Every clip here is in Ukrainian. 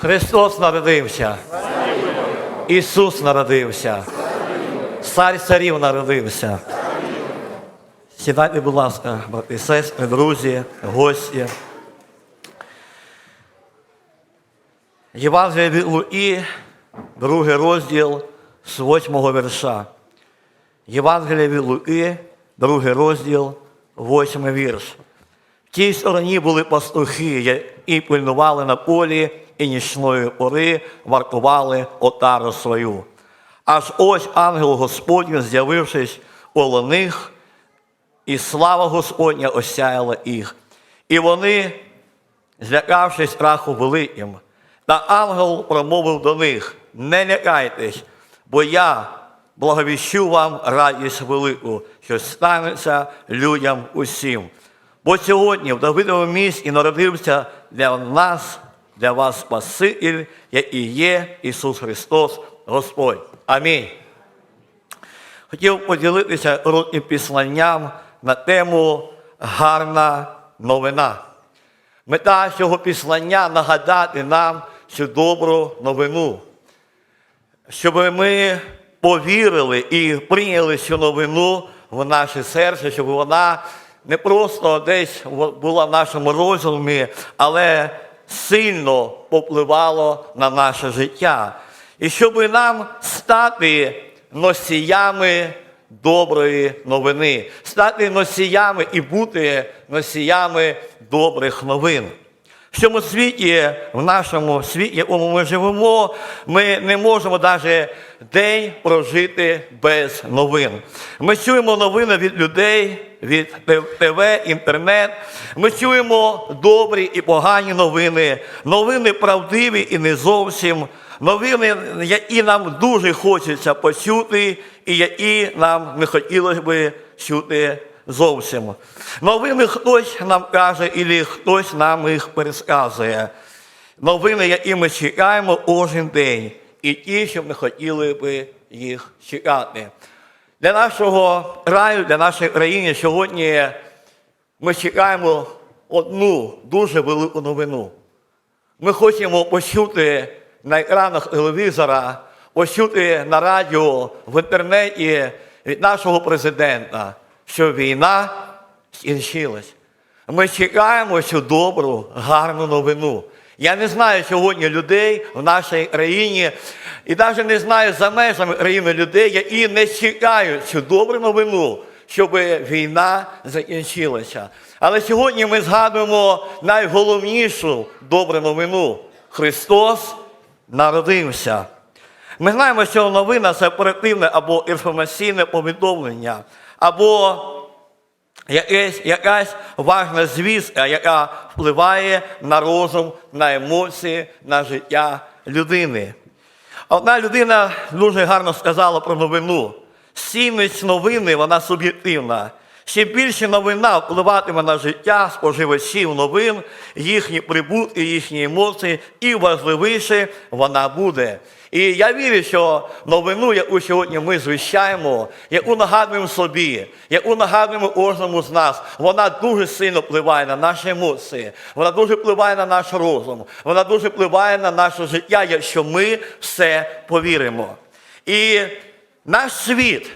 Христос народився. Ісус народився. Цар царів народився. Сідайте, будь ласка, брати сестри, друзі, гості. Євангелія від Луї, другий розділ з восьмого вірша. Євангелія від Луї, другий розділ, восьмий вірш. В тій стороні були пастухи, які пильнували на полі і нічної пори вартували отару свою. Аж ось ангел Господній, з'явившись коло них, і слава Господня осяяла їх. І вони, злякавшись страху великим, та ангел промовив до них: не лякайтесь, бо я благовіщу вам радість велику, що станеться людям усім. Бо сьогодні в Давидовому місті народився для нас, для вас Спаситель, який є Ісус Христос, Господь. Амінь. Хотів поділитися коротким післанням на тему гарна новина. Мета цього післання нагадати нам цю добру новину, щоб ми повірили і прийняли цю новину в наше серце, щоб вона не просто десь була в нашому розумі, але сильно попливало на наше життя. І щоб нам стати носіями доброї новини, стати носіями і бути носіями добрих новин. В цьому світі, в нашому світі, в якому ми живемо, ми не можемо навіть день прожити без новин. Ми чуємо новини від людей, від ТВ, інтернет. Ми чуємо добрі і погані новини, новини правдиві і не зовсім. Новини, які нам дуже хочеться почути, і які нам не хотілося би чути зовсім. Новини хтось нам каже, і хтось нам їх пересказує. Новини, які ми чекаємо кожен день, і ті, що ми хотіли би їх чекати. Для нашого краю, для нашої країни сьогодні ми чекаємо одну дуже велику новину. Ми хочемо почути на екранах телевізора, почути на радіо, в інтернеті від нашого президента, що війна скінчилась. Ми чекаємо цю добру, гарну новину. Я не знаю сьогодні людей в нашій країні, і навіть не знаю за межами країни людей, які не чекають цю добру новину, щоб війна закінчилася. Але сьогодні ми згадуємо найголовнішу добру новину. Христос народився. Ми знаємо, що новина це оперативне або інформаційне повідомлення, або якась, якась важна звістка, яка впливає на розум, на емоції, на життя людини. Одна людина дуже гарно сказала про новину. Цінність новини, вона суб'єктивна. Ще більше новина впливатиме на життя споживачів новин, їхні прибутки, їхні емоції, і важливіше вона буде. І я вірю, що новину, яку сьогодні ми звіщаємо, яку нагадуємо собі, яку нагадуємо кожному з нас, вона дуже сильно впливає на наші емоції, вона дуже впливає на наш розум, вона дуже впливає на наше життя, якщо ми все повіримо. І наш світ,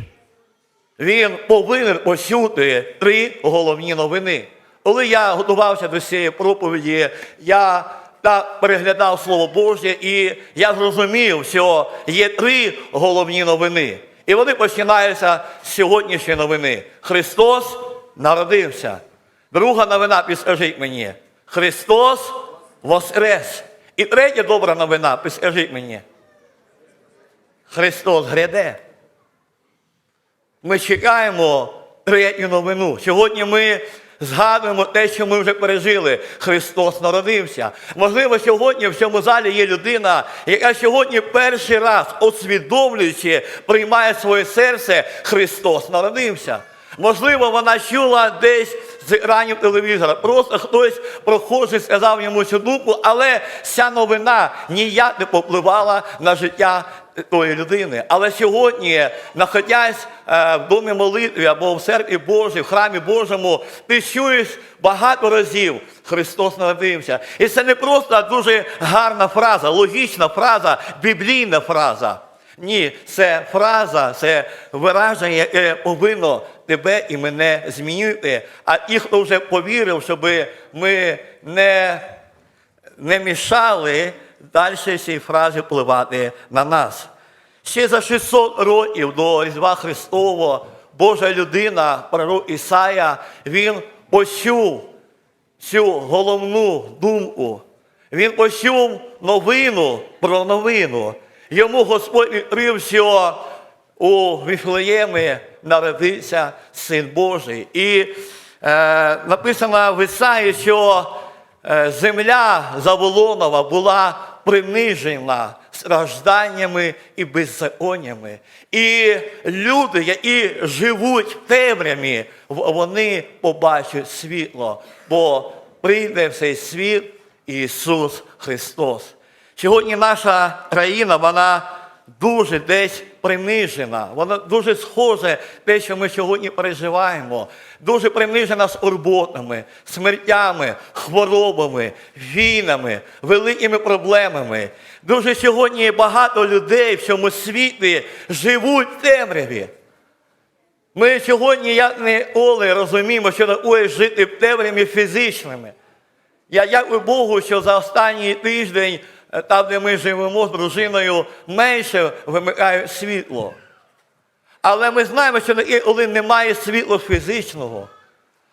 він повинен почути три головні новини. Коли я готувався до цієї проповіді, я так переглядав Слово Боже, і я зрозумів, що є три головні новини. І вони починаються з сьогоднішньої новини. Христос народився. Друга новина, підскажіть мені, Христос воскрес. І третя добра новина, підскажіть мені. Христос гряде. Ми чекаємо третю новину. Сьогодні ми згадуємо те, що ми вже пережили. Христос народився. Можливо, сьогодні в цьому залі є людина, яка сьогодні перший раз, усвідомлюючи, приймає своє серце, Христос народився. Можливо, вона чула десь з екранів телевізора. Просто хтось прохожий сказав йому цю думку, але ця новина ніяк не попливала на життя тої людини. Але сьогодні, знаходясь е, в домі молитви або в церкві Божій, в храмі Божому, ти чуєш багато разів Христос народився. І це не просто дуже гарна фраза, логічна фраза, біблійна фраза. Ні, це фраза, це вираження, яке повинно тебе і мене змінити. А ті, хто вже повірив, щоб ми не не мішали далі цій фразі впливати на нас. Ще за 600 років до Різдва Христового Божа людина, пророк Ісая, він почув цю головну думку. Він почув новину про новину. Йому Господь відкрив, що у Віфлеємі народився Син Божий. І е, написано в Ісаї, що е, земля Заволонова була принижена стражданнями і беззаконнями. І люди, які живуть в темряві, вони побачать світло, бо прийде в цей світ Ісус Христос. Сьогодні наша країна, вона дуже десь принижена. Вона дуже схоже те, що ми сьогодні переживаємо. Дуже принижена скорботами, смертями, хворобами, війнами, великими проблемами. Дуже сьогодні багато людей в цьому світі живуть в темряві. Ми сьогодні, як ніколи, розуміємо, що таке жити в темряві фізичними. Я дякую Богу, що за останній тиждень, там, де ми живемо з дружиною, менше вимикає світло. Але ми знаємо, що коли немає світла фізичного.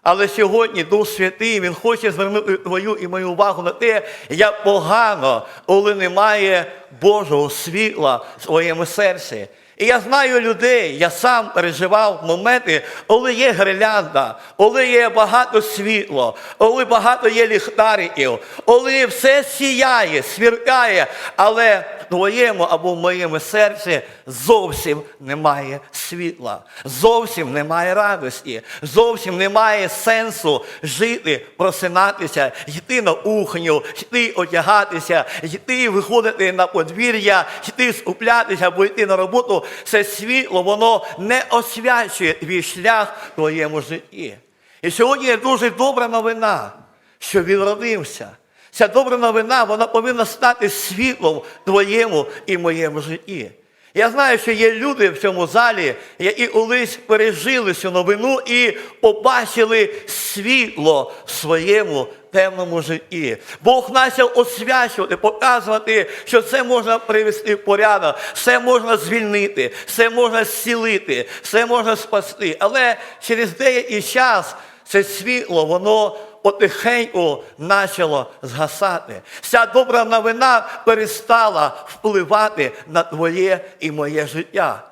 Але сьогодні Дух Святий, Він хоче звернути твою і мою увагу на те, як погано, коли немає Божого світла в своєму серці. І я знаю людей, я сам переживав моменти, коли є гирлянда, коли є багато світла, коли багато є ліхтариків, коли все сіяє, свіркає, але в твоєму або в моєму серці зовсім немає світла, зовсім немає радості, зовсім немає сенсу жити, просинатися, йти на кухню, йти одягатися, йти виходити на подвір'я, йти скуплятися або йти на роботу. Це світло, воно не освячує твій шлях в твоєму житті. І сьогодні є дуже добра новина, що він родився. Ця добра новина, вона повинна стати світлом твоєму і моєму житті. Я знаю, що є люди в цьому залі, які колись пережили цю новину і побачили світло в своєму темному житті. Бог почав освячувати, показувати, що це можна привести в порядок, все можна звільнити, все можна зцілити, все можна спасти. Але через деякий час це світло, воно потихеньку почало згасати. Ця добра новина перестала впливати на твоє і моє життя.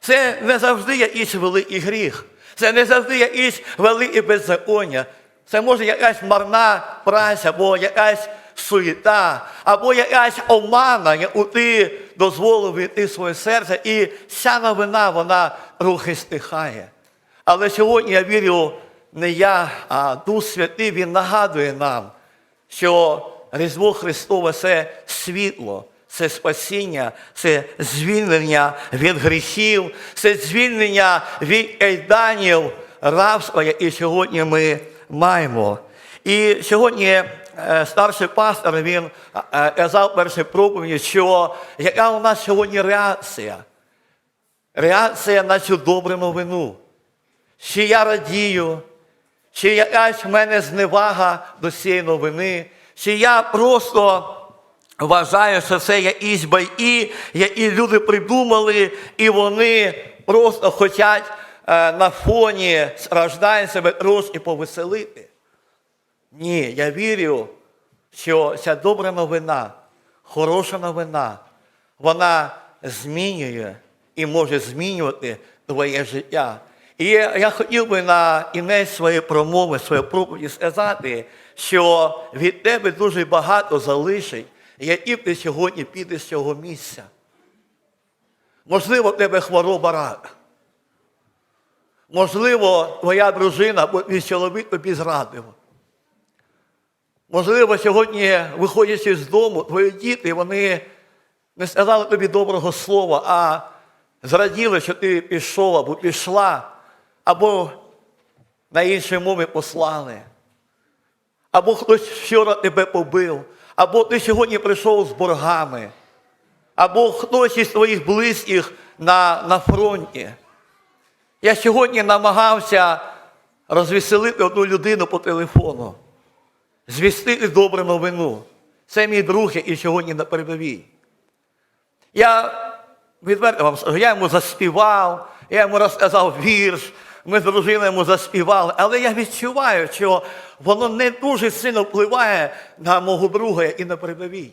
Це не завжди якийсь великий гріх, це не завжди якийсь велике беззаконня. Це може якась марна праця, або якась суєта, або якась омана, яку ти дозволив війти своє серце, і ця новина, вона трохи стихає. Але сьогодні я вірю, не я, а Дух Святий, Він нагадує нам, що Різдво Христове це світло, це спасіння, це звільнення від гріхів, це звільнення від кайданів рабства, які сьогодні ми маємо. І сьогодні е, старший пастор він е, казав першій проповіді, що яка у нас сьогодні реакція? Реакція на цю добру новину. Чи я радію, чи якась в мене зневага до цієї новини, чи я просто вважаю, що це якісь байки, які люди придумали, і вони просто хочуть е, на фоні страждань себе трошки повеселити. Ні, я вірю, що ця добра новина, хороша новина, вона змінює і може змінювати твоє життя. І я хотів би на кінець своєї промови, своєї проповіді сказати, що від тебе дуже багато залишить, які ти сьогодні підеш з цього місця. Можливо, в тебе хвороба рак. Можливо, твоя дружина або твій чоловік тобі зрадив. Можливо, сьогодні, виходячи з дому, твої діти, вони не сказали тобі доброго слова, а зраділи, що ти пішов або пішла, або на іншій мові послали. Або хтось вчора тебе побив, або ти сьогодні прийшов з боргами, або хтось із твоїх близьких на, на фронті. Я сьогодні намагався розвеселити одну людину по телефону, звістити добру новину. Це мій друг, який сьогодні на передовій. Я відверто вам скажу, я йому заспівав, я йому розказав вірш, ми з дружиною заспівали, але я відчуваю, що воно не дуже сильно впливає на мого друга і на передовій.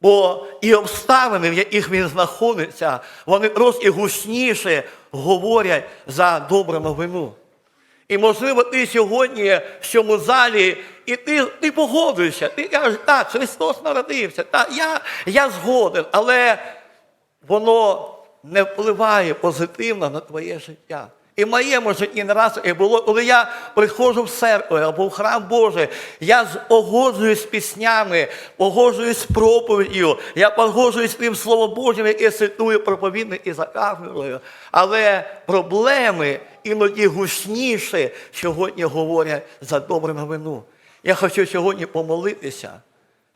Бо і обставини, в яких він знаходиться, вони трошки гучніше говорять за добру новину. І, можливо, ти сьогодні в цьому залі, і ти, ти погодуєшся, ти кажеш, так, Христос народився, так, я, я згоден, але воно не впливає позитивно на твоє життя. І в моєму житті не раз і було, коли я приходжу в церкву або в храм Божий, я погоджуюсь з піснями, погоджуюсь з проповіддю, я погоджуюсь з тим Словом Божим, яке цитую проповідник і за. Але проблеми іноді гучніше сьогодні говорять за добру новину. Я хочу сьогодні помолитися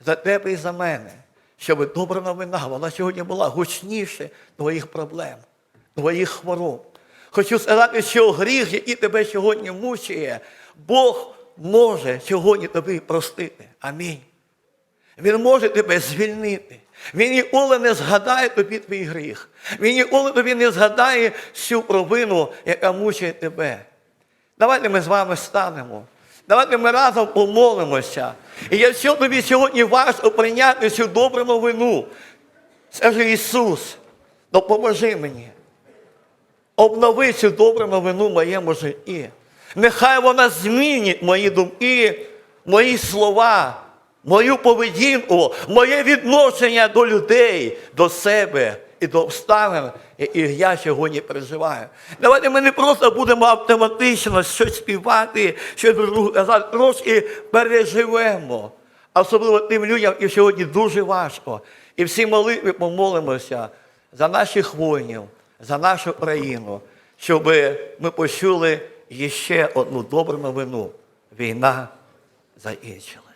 за тебе і за мене, щоб добра новина, вона сьогодні була гучніше твоїх проблем, твоїх хвороб. Хочу сказати, що гріх, який тебе сьогодні мучує, Бог може сьогодні тобі простити. Амінь. Він може тебе звільнити. Він ніколи не згадає тобі твій гріх. Він ніколи тобі не згадає всю провину, яка мучає тебе. Давайте ми з вами станемо. Давайте ми разом помолимося. І якщо тобі сьогодні важко прийняти цю добру новину, скажи Ісус, допоможи мені. Обнови цю добру новину в моєму житті. Нехай вона змінить мої думки, мої слова, мою поведінку, моє відношення до людей, до себе і до обставин, які я сьогодні переживаю. Давайте ми не просто будемо автоматично щось співати, щось казати, трошки переживемо. Особливо тим людям, і сьогодні дуже важко. І всі молитви помолимося за наших воїнів, за нашу країну, щоб ми почули ще одну добру новину. Війна закінчила.